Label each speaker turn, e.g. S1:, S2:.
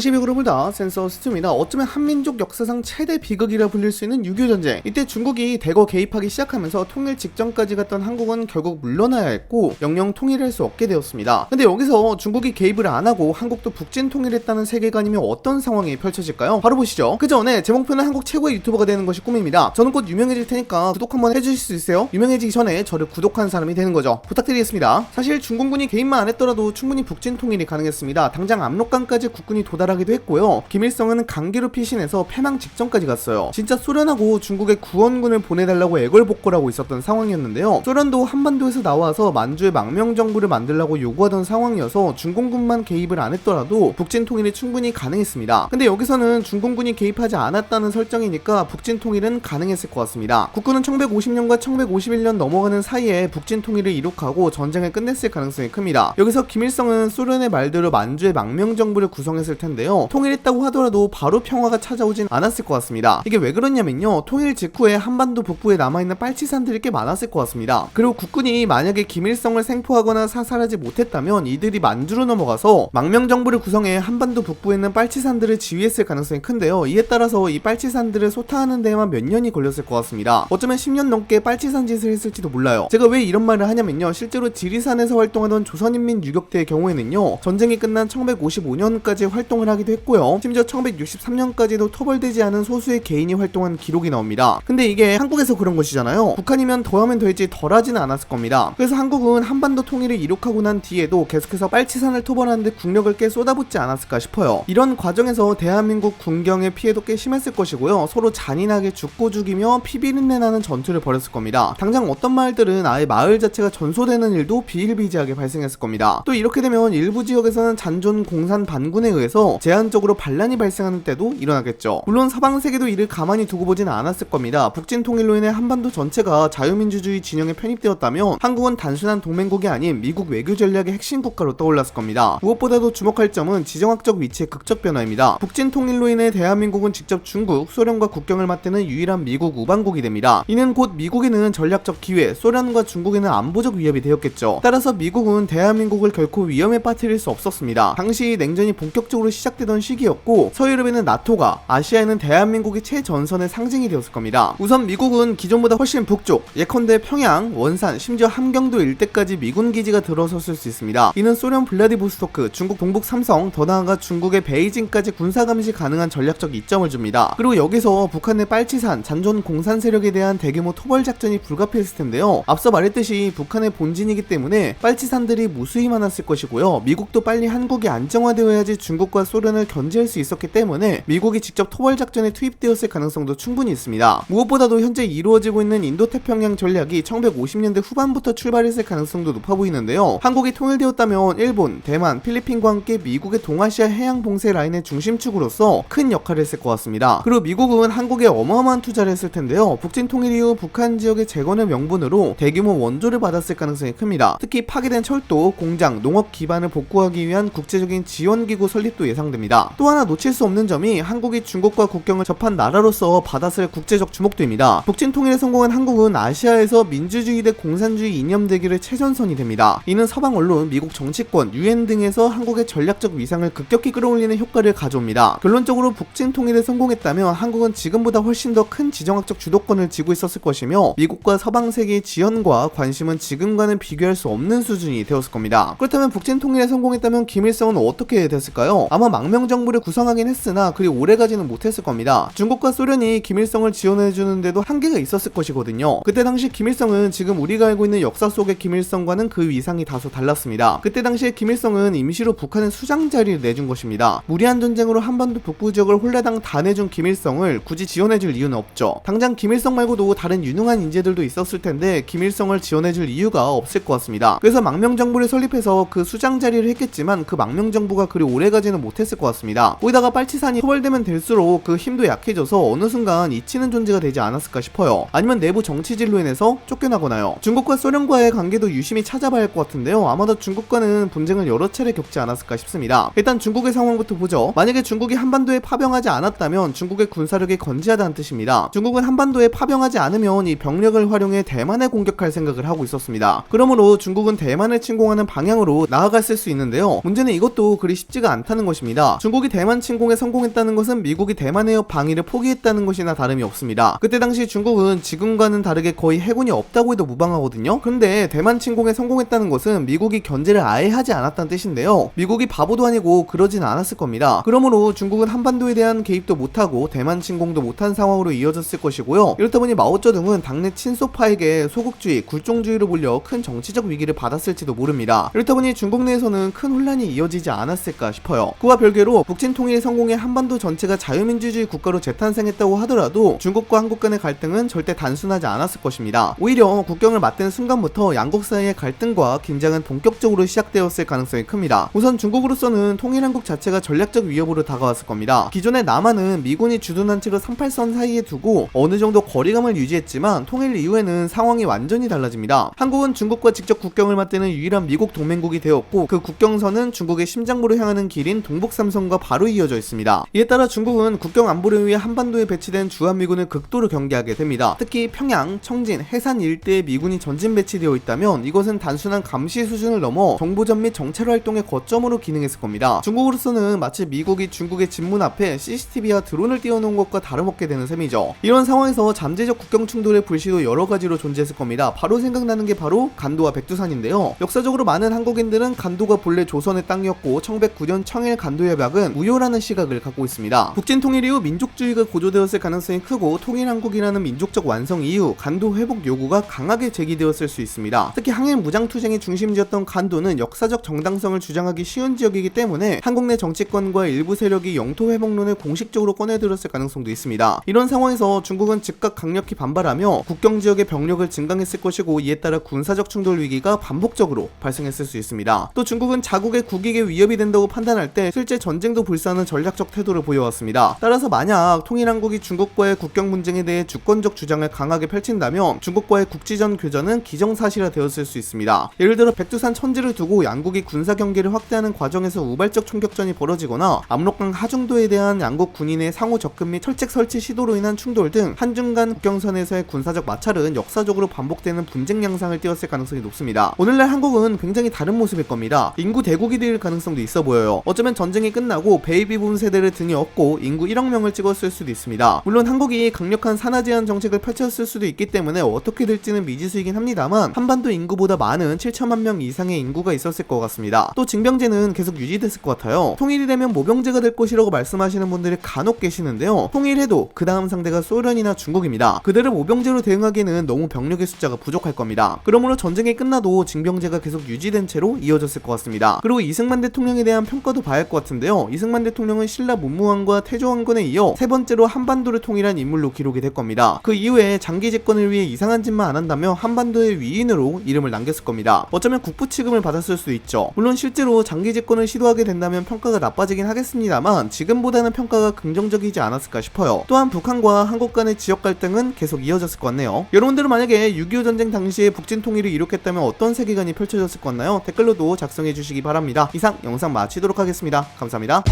S1: 비극을 불다 센서 스팀이다. 어쩌면 한민족 역사상 최대 비극이라 불릴 수 있는 6.25 전쟁. 이때 중국이 대거 개입하기 시작하면서 통일 직전까지 갔던 한국은 결국 물러나야 했고 영영 통일할 수 없게 되었습니다. 근데 여기서 중국이 개입을 안 하고 한국도 북진 통일했다는 세계관이면 어떤 상황이 펼쳐질까요? 바로 보시죠. 그 전에 제 목표는 한국 최고의 유튜버가 되는 것이 꿈입니다. 저는 곧 유명해질 테니까 구독 한번 해주실 수 있어요? 유명해지기 전에 저를 구독한 사람이 되는 거죠. 부탁드리겠습니다. 사실 중공군이 개입만 안 했더라도 충분히 북진 통일이 가능했습니다. 당장 압록강까지 국군이 도달 하기도 했고요. 김일성은 강기로 피신해서 패망 직전까지 갔어요. 진짜 소련하고 중국에 구원군을 보내달라고 애걸복걸하고 있었던 상황이었는데요. 소련도 한반도에서 나와서 만주의 망명 정부를 만들라고 요구하던 상황이어서 중공군만 개입을 안 했더라도 북진 통일이 충분히 가능했습니다. 근데 여기서는 중공군이 개입하지 않았다는 설정이니까 북진 통일은 가능했을 것 같습니다. 국군은 1150년과 1151년 넘어가는 사이에 북진 통일을 이룩하고 전쟁을 끝냈을 가능성이 큽니다. 여기서 김일성은 소련의 말대로 만주의 망명 정부를 구성했을 텐데 요. 통일했다고 하더라도 바로 평화가 찾아오진 않았을 것 같습니다. 이게 왜 그러냐면요. 통일 직후에 한반도 북부에 남아있는 빨치산들이 꽤 많았을 것 같습니다. 그리고 국군이 만약에 김일성을 생포하거나 사살하지 못했다면 이들이 만주로 넘어가서 망명정부를 구성해 한반도 북부에 있는 빨치산들을 지휘했을 가능성이 큰데요. 이에 따라서 이 빨치산들을 소탕하는 데에만 몇 년이 걸렸을 것 같습니다. 어쩌면 10년 넘게 빨치산 짓을 했을지도 몰라요. 제가 왜 이런 말을 하냐면요. 실제로 지리산에서 활동하던 조선인민 유격대의 경우에는요. 전쟁이 끝난 1955년까지 활동 을 하기도 했고요. 심지어 1963년까지도 토벌되지 않은 소수의 개인이 활동한 기록이 나옵니다. 근데 이게 한국에서 그런 것이잖아요. 북한이면 더하면 될지 덜하지는 않았을 겁니다. 그래서 한국은 한반도 통일을 이룩하고 난 뒤에도 계속해서 빨치산을 토벌하는데 국력을 꽤 쏟아붓지 않았을까 싶어요. 이런 과정에서 대한민국 군경의 피해도 꽤 심했을 것이고요. 서로 잔인하게 죽고 죽이며 피비린내 나는 전투를 벌였을 겁니다. 당장 어떤 마을들은 아예 마을 자체가 전소되는 일도 비일비재하게 발생했을 겁니다. 또 이렇게 되면 일부 지역에서는 잔존 공산 반군에 의해서 제한적으로 반란이 발생하는 때도 일어나겠죠. 물론 서방 세계도 이를 가만히 두고 보진 않았을 겁니다. 북진 통일로 인해 한반도 전체가 자유민주주의 진영에 편입되었다면 한국은 단순한 동맹국이 아닌 미국 외교 전략의 핵심 국가로 떠올랐을 겁니다. 무엇보다도 주목할 점은 지정학적 위치의 극적 변화입니다. 북진 통일로 인해 대한민국은 직접 중국, 소련과 국경을 맞대는 유일한 미국 우방국이 됩니다. 이는 곧 미국에는 전략적 기회, 소련과 중국에는 안보적 위협이 되었겠죠. 따라서 미국은 대한민국을 결코 위험에 빠뜨릴 수 없었습니다. 당시 냉전이 본격적으로 시작되던 시기였고 서유럽에는 나토가 아시아에는 대한민국이 최전선의 상징이 되었을 겁니다. 우선 미국은 기존보다 훨씬 북쪽 예컨대 평양, 원산, 심지어 함경도 일대까지 미군 기지가 들어섰을 수 있습니다. 이는 소련 블라디보스토크, 중국 동북 삼성, 더 나아가 중국의 베이징까지 군사 감시 가능한 전략적 이점을 줍니다. 그리고 여기서 북한의 빨치산, 잔존 공산 세력에 대한 대규모 토벌 작전이 불가피했을 텐데요. 앞서 말했듯이 북한의 본진이기 때문에 빨치산들이 무수히 많았을 것이고요. 미국도 빨리 한국이 안정화되어야지 중국과 소련을 견제할 수 있었기 때문에 미국이 직접 토벌 작전에 투입되었을 가능성도 충분히 있습니다. 무엇보다도 현재 이루어지고 있는 인도태평양 전략이 1950년대 후반부터 출발했을 가능성도 높아 보이는데요. 한국이 통일되었다면 일본, 대만, 필리핀과 함께 미국의 동아시아 해양 봉쇄 라인의 중심축으로서 큰 역할을 했을 것 같습니다. 그리고 미국은 한국에 어마어마한 투자를 했을 텐데요. 북진 통일 이후 북한 지역의 재건을 명분으로 대규모 원조를 받았을 가능성이 큽니다. 특히 파괴된 철도, 공장, 농업 기반을 복구하기 위한 국제적인 지원기구 설립도 예상됩니다 또 하나 놓칠 수 없는 점이 한국이 중국과 국경을 접한 나라로서 받았을 국제적 주목도입니다 북진 통일에 성공한 한국은 아시아에서 민주주의 대 공산주의 이념 대결의 최전선이 됩니다 이는 서방 언론, 미국 정치권, 유엔 등에서 한국의 전략적 위상을 급격히 끌어올리는 효과를 가져옵니다 결론적으로 북진 통일에 성공했다면 한국은 지금보다 훨씬 더 큰 지정학적 주도권을 쥐고 있었을 것이며 미국과 서방 세계의 지원과 관심은 지금과는 비교할 수 없는 수준이 되었을 겁니다. 그렇다면 북진 통일에 성공했다면 김일성은 어떻게 됐을까요? 아마 망명 정부를 구성하긴 했으나 그리 오래가지는 못했을 겁니다. 중국과 소련이 김일성을 지원해 주는데도 한계가 있었을 것이거든요. 그때 당시 김일성은 지금 우리가 알고 있는 역사 속의 김일성과는 그 위상이 다소 달랐습니다. 그때 당시에 김일성은 임시로 북한의 수장 자리를 내준 것입니다. 무리한 전쟁으로 한반도 북부 지역을 홀라당 다 내준 김일성을 굳이 지원해줄 이유는 없죠. 당장 김일성 말고도 다른 유능한 인재들도 있었을 텐데 김일성을 지원해줄 이유가 없을 것 같습니다. 그래서 망명정부를 설립해서 그 수장 자리를 했겠지만 그 망명정부가 그리 오래가지는 못 했을 것 같습니다. 거기다가 빨치산이 토벌되면 될수록 그 힘도 약해져서 어느 순간 잊히는 존재가 되지 않았을까 싶어요. 아니면 내부 정치질로 인해서 쫓겨나거나요. 중국과 소련과의 관계도 유심히 찾아봐야 할 것 같은데요. 아마도 중국과는 분쟁을 여러 차례 겪지 않았을까 싶습니다. 일단 중국의 상황부터 보죠. 만약에 중국이 한반도에 파병하지 않았다면 중국의 군사력이 건재하다는 뜻입니다. 중국은 한반도에 파병하지 않으면 이 병력을 활용해 대만에 공격할 생각을 하고 있었습니다. 그러므로 중국은 대만을 침공하는 방향으로 나아갔을 수 있는데요. 문제는 이것도 그리 쉽지가 않다는 것입니다. 것입니다. 중국이 대만 침공에 성공했다는 것은 미국이 대만의 방위를 포기했다는 것이나 다름이 없습니다. 그때 당시 중국은 지금과는 다르게 거의 해군이 없다고 해도 무방하거든요. 그런데 대만 침공에 성공했다는 것은 미국이 견제를 아예 하지 않았다는 뜻인데요. 미국이 바보도 아니고 그러진 않았을 겁니다. 그러므로 중국은 한반도에 대한 개입도 못하고 대만 침공도 못한 상황으로 이어졌을 것이고요. 이렇다 보니 마오쩌둥은 당내 친소파에게 소국주의, 굴종주의로 불려 큰 정치적 위기를 받았을지도 모릅니다. 이렇다 보니 중국 내에서는 큰 혼란이 이어지지 않았을까 싶어요. 그와 별개로 북진 통일 성공에 한반도 전체가 자유민주주의 국가로 재탄생했다고 하더라도 중국과 한국 간의 갈등은 절대 단순하지 않았을 것입니다. 오히려 국경을 맞댄 순간부터 양국 사이의 갈등과 긴장은 본격적으로 시작되었을 가능성이 큽니다. 우선 중국으로서는 통일한국 자체가 전략적 위협으로 다가왔을 겁니다. 기존의 남한은 미군이 주둔한 채로 38선 사이에 두고 어느 정도 거리감을 유지했지만 통일 이후에는 상황이 완전히 달라집니다. 한국은 중국과 직접 국경을 맞대는 유일한 미국 동맹국이 되었고 그 국경선은 중국의 심장부로 향하는 길인 동북삼선과 바로 이어져 있습니다. 이에 따라 중국은 국경 안보를 위해 한반도에 배치된 주한미군을 극도로 경계하게 됩니다. 특히 평양, 청진, 해산 일대에 미군이 전진 배치되어 있다면 이것은 단순한 감시 수준을 넘어 정보전 및 정찰 활동의 거점으로 기능했을 겁니다. 중국으로서는 마치 미국이 중국의 집문 앞에 CCTV와 드론을 띄워놓은 것과 다름없게 되는 셈이죠. 이런 상황에서 잠재적 국경 충돌의 불씨도 여러 가지로 존재했을 겁니다. 바로 생각나는 게 바로 간도와 백두산인데요. 역사적으로 많은 한국인들은 간도가 본래 조선의 땅이었고 1909년 청일 간도협약은 무효라는 시각을 갖고 있습니다. 북진 통일 이후 민족주의가 고조되었을 가능성이 크고 통일한국이라는 민족적 완성 이후 간도 회복 요구가 강하게 제기되었을 수 있습니다. 특히 항일 무장투쟁의 중심지였던 간도는 역사적 정당성을 주장하기 쉬운 지역이기 때문에 한국 내 정치권과 일부 세력이 영토 회복론을 공식적으로 꺼내들었을 가능성도 있습니다. 이런 상황에서 중국은 즉각 강력히 반발하며 국경 지역의 병력을 증강했을 것이고 이에 따라 군사적 충돌 위기가 반복적으로 발생했을 수 있습니다. 또 중국은 자국의 국익에 위협이 된다고 판단할 때 실제 전쟁도 불사하는 전략적 태도를 보여왔습니다. 따라서 만약 통일한국이 중국과의 국경 분쟁에 대해 주권적 주장을 강하게 펼친다면 중국과의 국지전 교전은 기정사실화 되었을 수 있습니다. 예를 들어 백두산 천지를 두고 양국이 군사 경계를 확대하는 과정에서 우발적 총격전이 벌어지거나 압록강 하중도에 대한 양국 군인의 상호 접근 및 철책 설치 시도로 인한 충돌 등 한중 간 국경선에서의 군사적 마찰은 역사적으로 반복되는 분쟁 양상을 띄었을 가능성이 높습니다. 오늘날 한국은 굉장히 다른 모습일 겁니다. 인구 대국이 될 가능성도 있어 보여요. 어쩌면 전쟁이 끝나고 베이비 붐 세대를 등에 업고 인구 1억 명을 찍었을 수도 있습니다. 물론 한국이 강력한 산하 제한 정책을 펼쳤을 수도 있기 때문에 어떻게 될지는 미지수이긴 합니다만 한반도 인구보다 많은 7천만 명 이상의 인구가 있었을 것 같습니다. 또 징병제는 계속 유지됐을 것 같아요. 통일이 되면 모병제가 될 것이라고 말씀하시는 분들이 간혹 계시는데요. 통일해도 그 다음 상대가 소련이나 중국입니다. 그들을 모병제로 대응하기에는 너무 병력의 숫자가 부족할 겁니다. 그러므로 전쟁이 끝나도 징병제가 계속 유지된 채로 이어졌을 것 같습니다. 그리고 이승만 대통령에 대한 평가도 봐야 할것 같은데요. 이승만 대통령은 신라 문무왕과 태조왕건에 이어 세 번째로 한반도를 통일한 인물로 기록이 될 겁니다. 그 이후에 장기 집권을 위해 이상한 짓만 안 한다며 한반도의 위인으로 이름을 남겼을 겁니다. 어쩌면 국부 취급을 받았을 수도 있죠. 물론 실제로 장기 집권을 시도하게 된다면 평가가 나빠지긴 하겠습니다만 지금보다는 평가가 긍정적이지 않았을까 싶어요. 또한 북한과 한국 간의 지역 갈등은 계속 이어졌을 것 같네요. 여러분들은 만약에 6.25 전쟁 당시에 북진 통일을 이룩했다면 어떤 세계관이 펼쳐졌을 것 같나요? 댓글로도 작성해 주시기 바랍니다. 이상 영상 마치도록 하겠습니다. 감사합니다.